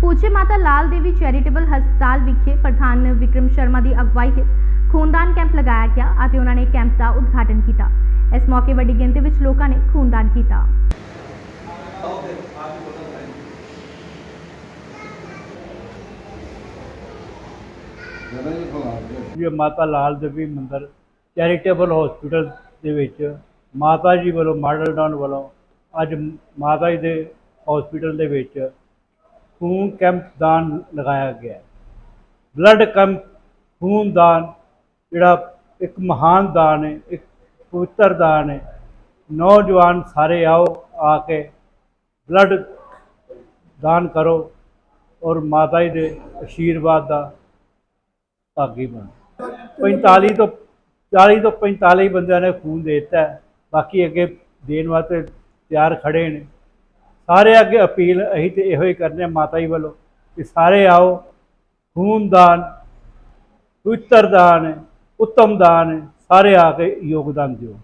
ਪੂਜੇ ਮਾਤਾ ਲਾਲ ਦੇਵੀ ਚੈਰੀਟੇਬਲ ਹਸਪਤਾਲ ਵਿਖੇ ਪ੍ਰਧਾਨ ਵਿਕਰਮ ਸ਼ਰਮਾ ਦੀ ਅਗਵਾਈ ਹੇਠ ਖੂਨਦਾਨ ਕੈਂਪ ਲਗਾਇਆ ਗਿਆ ਅਤੇ ਉਹਨਾਂ ਨੇ ਕੈਂਪ ਦਾ ਉਦਘਾਟਨ ਕੀਤਾ। ਇਸ ਮੌਕੇ ਵੱਡੀ ਗਿਣਤੀ ਵਿੱਚ ਲੋਕਾਂ ਨੇ ਖੂਨਦਾਨ ਕੀਤਾ। ਇਹ ਮਾਤਾ ਲਾਲ ਦੇਵੀ ਮੰਦਿਰ ਚੈਰੀਟੇਬਲ ਹਸਪੀਟਲ ਦੇ ਵਿੱਚ ਮਾਤਾ ਜੀ ਵੱਲੋਂ ਮਾਡਲ ਟਾਊਨ ਵੱਲੋਂ ਅੱਜ ਮਾਤਾ ਜੀ ਦੇ ਹਸਪੀਟਲ ਦੇ ਵਿੱਚ ਖੂਨ ਕੈਂਪ ਦਾਨ ਲਗਾਇਆ ਗਿਆ ਬਲੱਡ ਕੈਂਪ, ਖੂਨ ਦਾਨ, ਜਿਹੜਾ ਇੱਕ ਮਹਾਨ ਦਾਨ ਹੈ, ਇੱਕ ਪਵਿੱਤਰ ਦਾਨ ਹੈ। ਨੌਜਵਾਨ ਸਾਰੇ ਆਓ, ਆ ਕੇ ਬਲੱਡ ਦਾਨ ਕਰੋ ਔਰ ਮਾਤਾ ਜੀ ਦੇ ਆਸ਼ੀਰਵਾਦ ਦਾ ਭਾਗੀ ਬਣੋ। 45 ਤੋਂ 40 ਤੋਂ 45 ਬੰਦਿਆਂ ਨੇ ਖੂਨ ਦੇ ਦਿੱਤਾ ਬਾਕੀ ਅੱਗੇ ਦੇਣ ਵਾਸਤੇ ਤਿਆਰ ਖੜੇ ਨੇ। ਸਾਰੇ ਅੱਗੇ ਅਪੀਲ ਅਸੀਂ ਤੇ ਇਹੋ ਹੀ ਕਰਨੇ ਹਾਂ ਮਾਤਾ ਜੀ ਵੱਲੋਂ ਕਿ ਸਾਰੇ ਆਓ ਖੂਨ ਦਾਨ ਪਵਿੱਤਰ ਦਾਨ ਹੈ, ਉੱਤਮ ਦਾਨ ਸਾਰੇ ਆ ਕੇ ਯੋਗਦਾਨ ਦਿਓ।